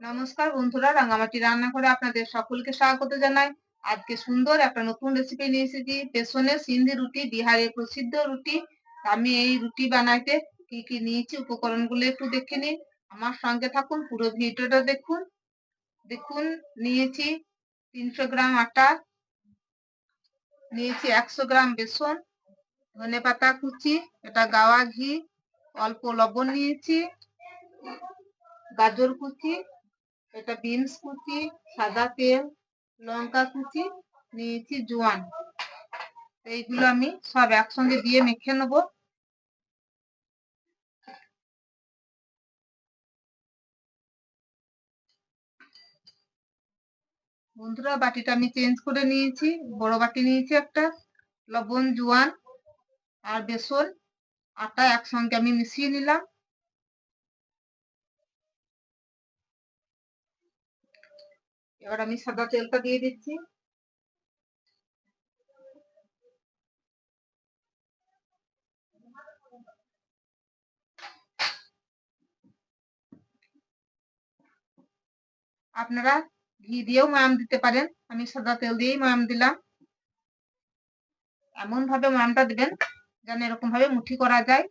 নমস্কার বন্ধুরা, রাঙামাটি রান্না করে আপনাদের সকলকে স্বাগত জানাই। আজকে সুন্দর একটা নতুন রেসিপি নিয়ে এসেছি। বেসনের সিন্ধি রুটি বিহারের প্রসিদ্ধ রুটি। আমি এই রুটি বানাইতে কি কি নিয়েছি, উপকরণগুলো একটু দেখে নিন। আমার সঙ্গে থাকুন, পুরো ভিডিওটা দেখুন। দেখুন, নিয়েছি তিনশো গ্রাম আটা, নিয়েছি একশো গ্রাম বেসন, ধনে পাতা কুচি এটা গাওয়া ঘি, অল্প লবণ নিয়েছি, গাজর কুচি এটা বিনস কুচি, সাদা তেল, লঙ্কা কুচি, নিয়েছি জোয়ান। এইগুলো আমি সব একসঙ্গে দিয়ে মেখে নেব। বন্ধুরা, বাটিটা আমি চেঞ্জ করে নিয়েছি। বড় বাটি নিয়েছি একটা, লবণ, জোয়ান আর বেসন, আটা একসঙ্গে আমি মিশিয়ে নিলাম। এবার আমি সাদা তেলটা দিয়ে দিচ্ছি। আপনারা ঘি দিয়েও ময়াম দিতে পারেন। আমি সাদা তেল দিয়েই ময়াম দিলাম। এমন ভাবে ময়ামটা দিবেন, যেন এরকম ভাবে মুঠি করা যায়।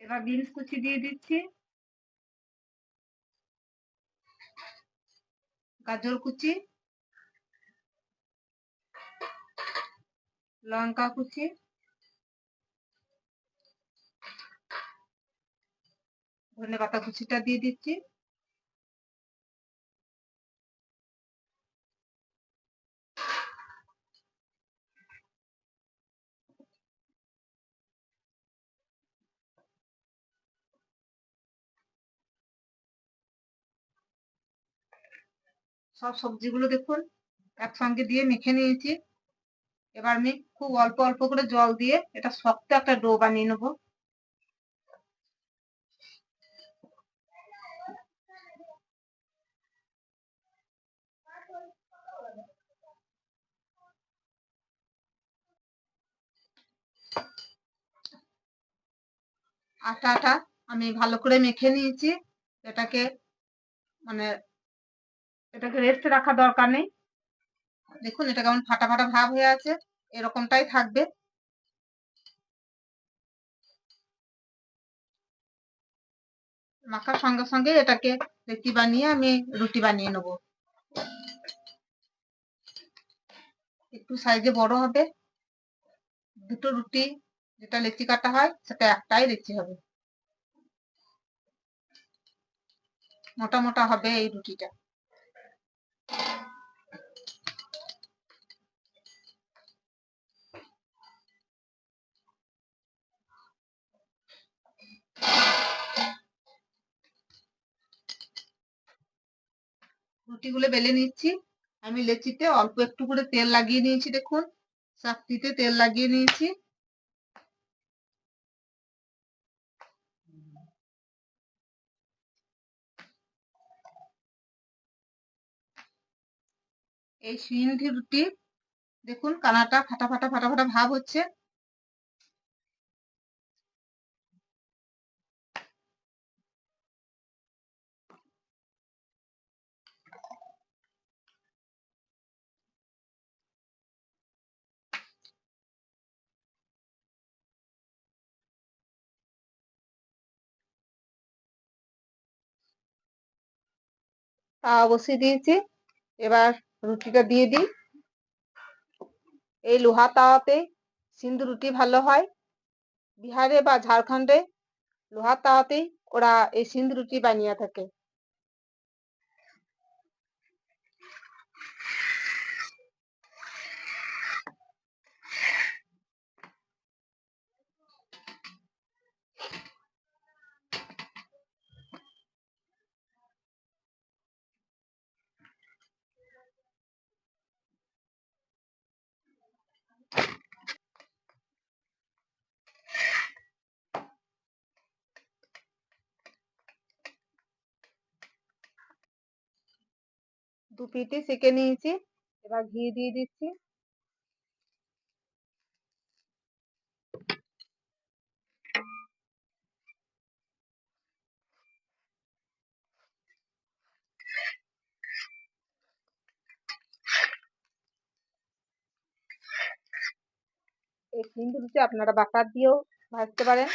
এবার বিনস কুচি দিয়ে দিচ্ছি। গাজর কুচি। লঙ্কা কুচি। ধনে পাতা কুচিটা দিয়ে দিচ্ছি। সব সবজিগুলো দেখুন একসঙ্গে দিয়ে মেখে নিয়েছি। এবার আমি খুব অল্প অল্প করে জল দিয়ে এটা শক্ত একটা ডো বানিয়ে নেব। আটাটা আমি ভালো করে মেখে নিয়েছি। এটাকে মানে এটাকে রেস্টে রাখা দরকার নেই। দেখুন, এটা কেমন ফাটা ফাটা ভাব হয়ে আছে। এরকমটাই থাকবে। মাখার সঙ্গে সঙ্গে এটাকে লেচি বানিয়ে আমি রুটি বানিয়ে নেব। একটু সাইজে বড় হবে। দুটো রুটি, যেটা লেচি কাটা হয়, সেটা একটাই লেচি হবে। মোটা মোটা হবে এই রুটিটা। রুটিগুলো বেলে নিচ্ছি। আমি লেচিতে অল্প একটু করে তেল লাগিয়ে নিয়েছি, দেখুন। চাকতিতে তেল লাগিয়ে নিয়েছি। এই সিন্ধি রুটি, দেখুন, কানাটা ফাটা ফাটা ফাটা ফাটা ভাব হচ্ছে। তা বসিয়ে দিয়েছি। এবার রুটিটা দিয়ে দিই। এই লোহা তাওয়াতে সিন্ধু রুটি ভালো হয়। বিহারে বা ঝাড়খণ্ডে লোহার তাওয়াতেই ওরা এই সিন্ধু রুটি বানিয়ে থাকে। দু পিটি সেকে নিয়েছি, এবার ঘি দিয়ে দিচ্ছি। এই কিন্তু দিচ্ছি আপনারা বাটার দিয়েও ভাজতে পারেন।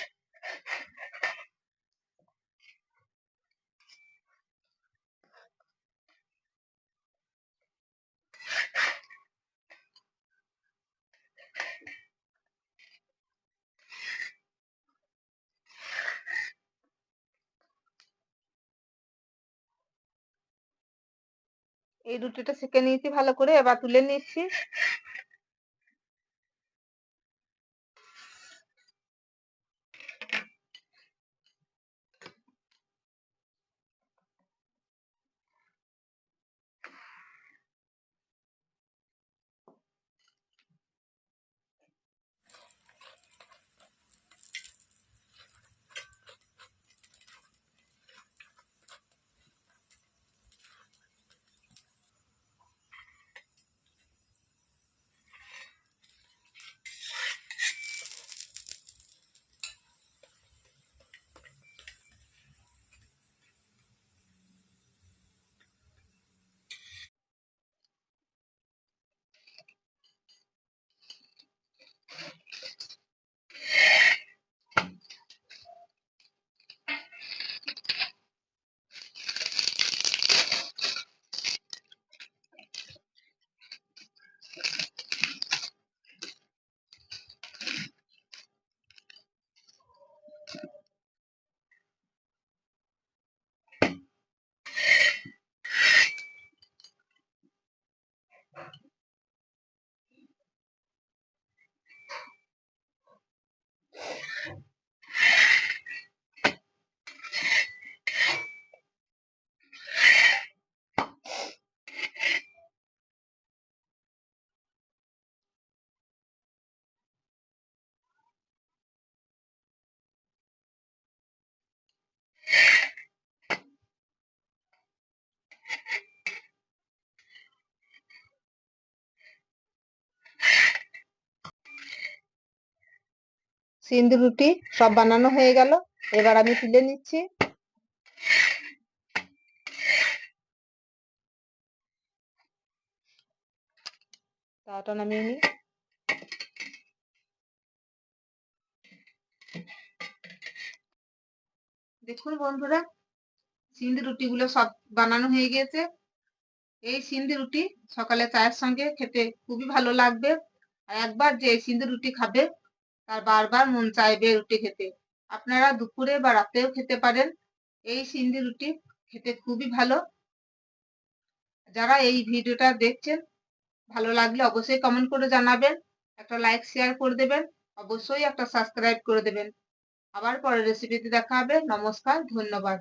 এই রুটিটা সেকে নিয়েছি ভালো করে এবার তুলে নিচ্ছি। সিন্ধি রুটি সব বানানো হয়ে গেল। এবার আমি তুলে নিচ্ছি। তাওয়াটা নামিয়ে নিই। দেখুন বন্ধুরা, সিন্ধি রুটিগুলো সব বানানো হয়ে গিয়েছে। এই সিন্ধি রুটি সকালে চায়ের সঙ্গে খেতে খুবই ভালো লাগবে। আর একবার যে সিন্ধি রুটি খাবে তার বারবার মন চাইবে রুটি খেতে। আপনারা দুপুরে বা রাতেও খেতে পারেন। এই সিন্ধি রুটি খেতে খুবই ভালো। যারা এই ভিডিওটা দেখছেন, ভালো লাগলে অবশ্যই কমেন্ট করে জানাবেন, একটা লাইক শেয়ার করে দেবেন, অবশ্যই একটা সাবস্ক্রাইব করে দেবেন। আবার পরের রেসিপিতে দেখা হবে। নমস্কার, ধন্যবাদ।